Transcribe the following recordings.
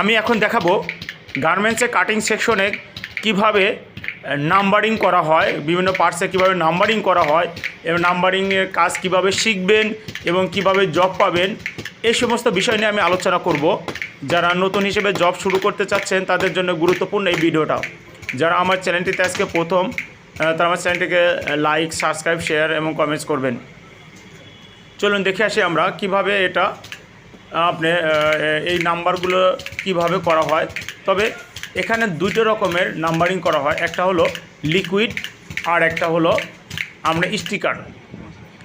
আমি এখন দেখাবো গার্মেন্টসের কাটিং সেকশনে কীভাবে নাম্বারিং করা হয়, বিভিন্ন পার্টসে কীভাবে নাম্বারিং করা হয়, এবং নাম্বারিংয়ের কাজ কীভাবে শিখবেন এবং কীভাবে জব পাবেন, এই সমস্ত বিষয় নিয়ে আমি আলোচনা করব। যারা নতুন হিসেবে জব শুরু করতে চাচ্ছেন, তাদের জন্য গুরুত্বপূর্ণ এই ভিডিওটা। যারা আমার চ্যানেলটিতে আজকে প্রথম তারা আমার চ্যানেলটিকে লাইক সাবস্ক্রাইব শেয়ার এবং কমেন্টস করবেন। চলুন দেখে আসি আমরা কীভাবে এটা আপনি এই নাম্বারগুলো কীভাবে করা হয়? তবে এখানে দুটো রকমের নাম্বারিং করা হয়। একটা হলো লিকুইড আর একটা হলো আমরা স্টিকার।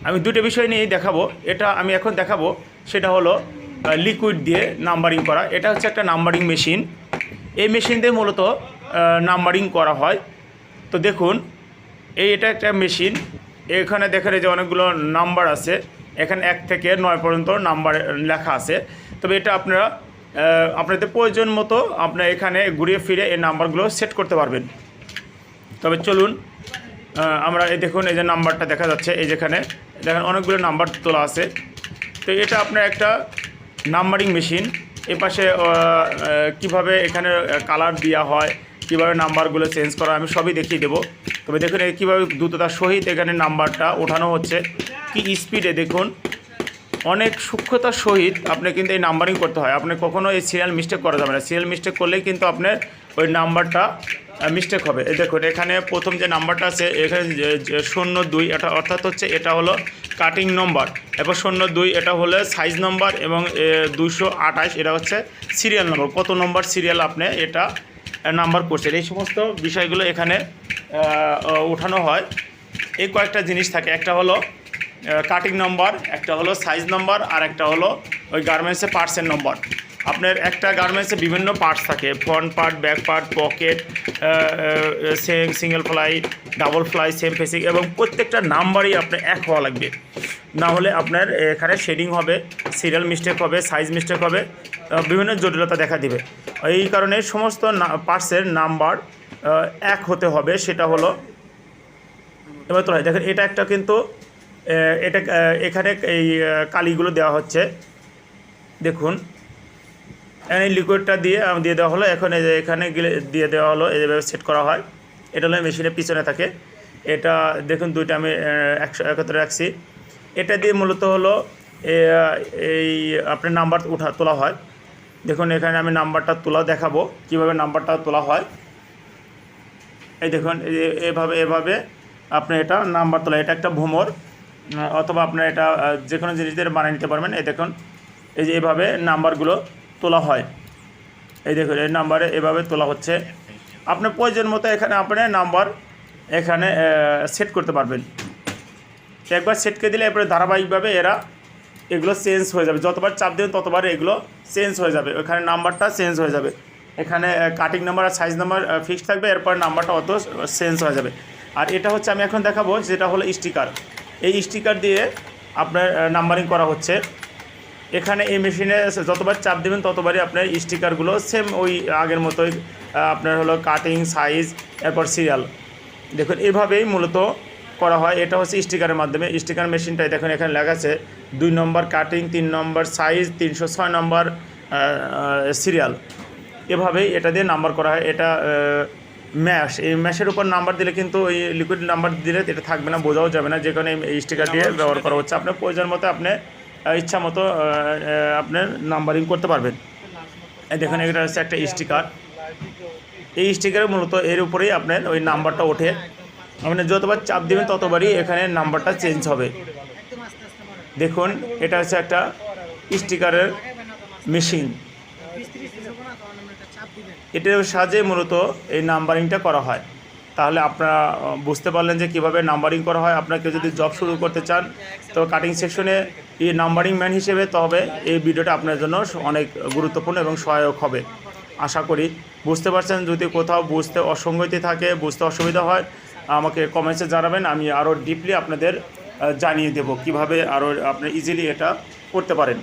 আমি দুটো বিষয় নিয়েই দেখাবো। এটা আমি এখন দেখাবো। সেটা হলো লিকুইড দিয়ে নাম্বারিং করা। এটা হচ্ছে একটা নাম্বারিং মেশিন। এই মেশিন দিয়ে মূলত নাম্বারিং করা হয়। তো দেখুন, এই এটা একটা মেশিন। এখানে দেখা এই যে অনেকগুলো নাম্বার আছে। এখানে এক থেকে নয় পর্যন্ত নাম্বার লেখা আছে। তবে এটা আপনারা আপনাদের প্রয়োজন মতো আপনার এখানে ঘুরিয়ে ফিরে এই নাম্বারগুলো সেট করতে পারবেন। তবে চলুন আমরা এই দেখুন এই যে নাম্বারটা দেখা যাচ্ছে এই যেখানে দেখেন অনেকগুলো নাম্বার তোলা আছে। তো এটা আপনার একটা নাম্বারিং মেশিন। এ পাশে আহ, এখানে কালার দেওয়া হয় কীভাবে নাম্বারগুলো চেঞ্জ করা আমি সবই দেখিয়ে দেবো। তবে দেখুন এই কীভাবে দ্রুততার সহিত এখানে নাম্বারটা ওঠানো হচ্ছে, কি স্পিডে দেখুন, অনেক সূক্ষ্মতার সহিত আপনি কিন্তু এই নাম্বারিং করতে হয়। আপনি কখনও এই সিরিয়াল মিস্টেক করা যাবে না। সিরিয়াল মিস্টেক করলেই কিন্তু আপনার ওই নাম্বারটা মিস্টেক হবে। এই দেখুন, এখানে প্রথম যে নাম্বারটা আছে, এখানে শূন্য দুই, এটা অর্থাৎ হচ্ছে এটা হলো কাটিং নম্বর এরপর শূন্য দুই, এটা হলো সাইজ নম্বর এবং দুশো আঠাশ, এটা হচ্ছে সিরিয়াল নম্বর কত নম্বর সিরিয়াল আপনি এটা নাম্বার করছেন। এই সমস্ত বিষয়গুলো এখানে ওঠানো হয়। এই কয়েকটা জিনিস থাকে। একটা হলো কাটিং নম্বর একটা হলো সাইজ নম্বর আর একটা হলো ওই গার্মেন্টসের পার্টসের নম্বর আপনার একটা গার্মেন্টসে বিভিন্ন পার্টস থাকে। Front part back part pocket seam single fly double fly seam facing এবং প্রত্যেকটা নাম্বারই আপনার এক হওয়া লাগবে। না হলে আপনার এখানে শেডিং হবে সিরিয়াল মিস্টেক হবে সাইজ মিস্টেক হবে বিভিন্ন জটিলতা দেখা দিবে। এই কারণে সমস্ত পার্টসের নাম্বার এক হতে হবে, সেটা হলো, এবার তোলা, দেখেন এটা একটা কিন্তু এটা এখানে এই কালিগুলো দেওয়া হচ্ছে। দেখুন, এই লিকুইডটা দিয়ে দিয়ে দেওয়া হলো, এখন এই এখানে গিলে, দিয়ে দেওয়া হলো এইভাবে সেট করা হয়। এটা হলো মেশিনের পিছনে থাকে। এটা, দেখুন দুইটা আমি একশো, একত্রে রাখছি। এটা দিয়ে মূলত হলো এই আপনার নাম্বার উঠা তোলা হয়। দেখুন, এখানে আমি নাম্বারটা তোলা দেখাবো, কীভাবে নাম্বারটা তোলা হয়। এই দেখুন এভাবে এভাবে আপনি এটা নাম্বার তোলা, এটা একটা ভ্রমর, অথবা আপনার এটা যে কোনো জিনিস দিয়ে বানিয়ে নিতে পারবেন। এই দেখুন, এই যে এভাবে নাম্বারগুলো তোলা হয়। এই দেখুন, এই নাম্বারে এভাবে তোলা হচ্ছে। আপনার প্রয়োজন মতো এখানে আপনি নাম্বার এখানে সেট করতে পারবেন। একবার সেটকে দিলে এরপরে ধারাবাহিকভাবে এরা এগুলো চেঞ্জ হয়ে যাবে। যতবার চাপ দেবেন ততবার এগুলো চেঞ্জ হয়ে যাবে। ওখানে নাম্বারটা চেঞ্জ হয়ে যাবে। এখানে কাটিং নাম্বার আর সাইজ নাম্বার ফিক্সড থাকবে, এরপর নাম্বারটা অত চেঞ্জ হয়ে যাবে। আর এটা হচ্ছে আমি এখন দেখাবো, যেটা হলো স্টিকার এই স্টিকার দিয়ে আপনার নাম্বারিং করা হচ্ছে। এখানে এই মেশিনে যতবার চাপ দেবেন ততবারই আপনার স্টিকারগুলো সেম ওই আগের মতোই আপনার হলো কাটিং সাইজ এরপর সিরিয়াল দেখুন, এভাবেই মূলত করা হয়। এটা হচ্ছে স্টিকারের মাধ্যমে। স্টিকার মেশিনটাই দেখুন, এখানে লেখা আছে দুই নম্বর কাটিং, তিন নম্বর সাইজ, তিনশো ছয় নম্বর সিরিয়াল। এভাবেই এটা দিয়ে নাম্বার করা হয়। এটা ম্যাশ। এই ম্যাশের উপর নাম্বার দিলে কিন্তু ওই লিকুইড নাম্বার দিলে এটা থাকবে না, বোঝাও যাবে না। যে কোনো এই স্টিকার দিয়ে ব্যবহার করা হচ্ছে। আপনার প্রয়োজন মতো আপনি ইচ্ছা মতো আপনার নাম্বারিং করতে পারবেন। দেখুন এটা হচ্ছে একটা স্টিকার। এই স্টিকারে মূলত এর উপরেই আপনার ওই নাম্বারটা ওঠে। আপনি যতবার চাপ দেবেন ততবারই এখানে নাম্বারটা চেঞ্জ হবে। দেখুন, এটা হচ্ছে একটা স্টিকারের মেশিন। এটার সাহায্যে মূলত এই নাম্বারিংটা করা হয়। তাহলে আপনারা বুঝতে পারলেন যে কীভাবে নাম্বারিং করা হয়। আপনাকে যদি জব শুরু করতে চান, তো কাটিং সেকশনে এই নাম্বারিং ম্যান হিসেবে তবে এই ভিডিওটা আপনার জন্য অনেক গুরুত্বপূর্ণ এবং সহায়ক হবে। আশা করি বুঝতে পারছেন, যদি কোথাও বুঝতে অসঙ্গতি থাকে, বুঝতে অসুবিধা হয় আমাকে কমেন্টসে জানাবেন, আমি আরও ডিপলি আপনাদের জানিয়ে দেব কীভাবে আরও আপনি ইজিলি এটা করতে পারেন।